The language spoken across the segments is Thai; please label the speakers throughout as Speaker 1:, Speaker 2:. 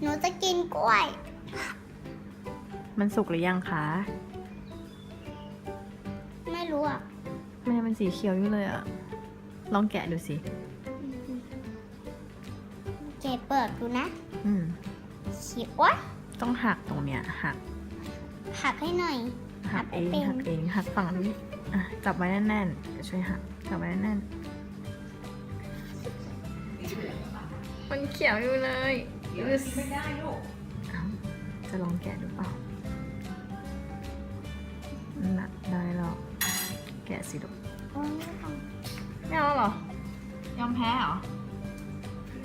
Speaker 1: หนูจะกินกล้วย
Speaker 2: มันสุกหรือยังคะ
Speaker 1: ไม่รู้อะ
Speaker 2: แม่มันสีเขียวอยู่เลยอะลองแกะดูสิ
Speaker 1: เจ๊เปิดดูนะ
Speaker 2: อืม
Speaker 1: เขียวโอ๊ย
Speaker 2: ต้องหักตรงเนี้ยหัก
Speaker 1: หักให้หน่อย
Speaker 2: หักเอง
Speaker 1: หั
Speaker 2: หั
Speaker 1: ก
Speaker 2: ก
Speaker 1: ไม่เป็น
Speaker 2: เองหักฝั่งนี้อะจับไว้แน่นๆเดี๋ยวช่วยหักจับไว้แน่นๆมันเขียวอยู่เลย อึ๊ส
Speaker 3: ไม่ได้ลูก
Speaker 2: เอ้าจะลองแกะดูเปล่านั่นแหละได้แล้วแกะสิลูก
Speaker 1: โอ๊ยไม่ต้อง
Speaker 2: ไม่เอาหรอ ยอมแพ้เหรอ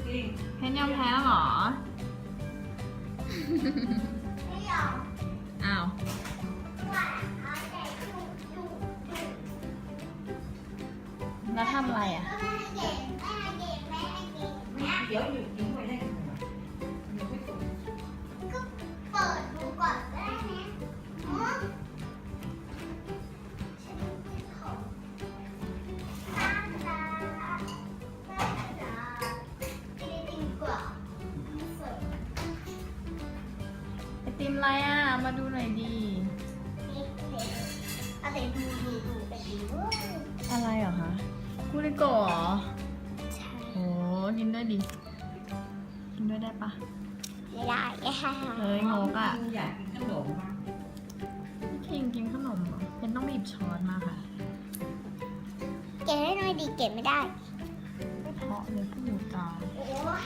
Speaker 3: จริง
Speaker 2: เพนยอมแพ้แล้วเหรอ
Speaker 1: ไม่ยอม
Speaker 2: อ้าว
Speaker 1: ว่าเอาแต่ถูกถูกถูก
Speaker 2: แล้วทำอะไรอะ
Speaker 1: ก็ไม่ให้เก็บไม่ให้เก็บไม่ให้เก็บนะ
Speaker 3: เดี๋ยวอยู่ทิ้งไว้ได้
Speaker 2: ติมอะไรอะ มาดูหน่อยดี
Speaker 1: นี่เลยเอาแต่ดูดูดูไปดูเว้ย
Speaker 2: อะไรเหรอคะกูริโกะเหรอ
Speaker 1: ใช่
Speaker 2: โอ้กินด้วยดิ กินด้วยได้ปะ
Speaker 1: ไม่ได้ค่ะ
Speaker 2: เฮ้ยงกอะ
Speaker 3: อยากกินขนมมาก
Speaker 2: พี่คิงกินขนมเหรอเป็นต้องบีบช้อนมาค่ะ
Speaker 1: เก็บให้หน่อยดีเก็บไม่ได้
Speaker 2: เพราะเลยผู้อยู่ตาย
Speaker 1: โอ้ย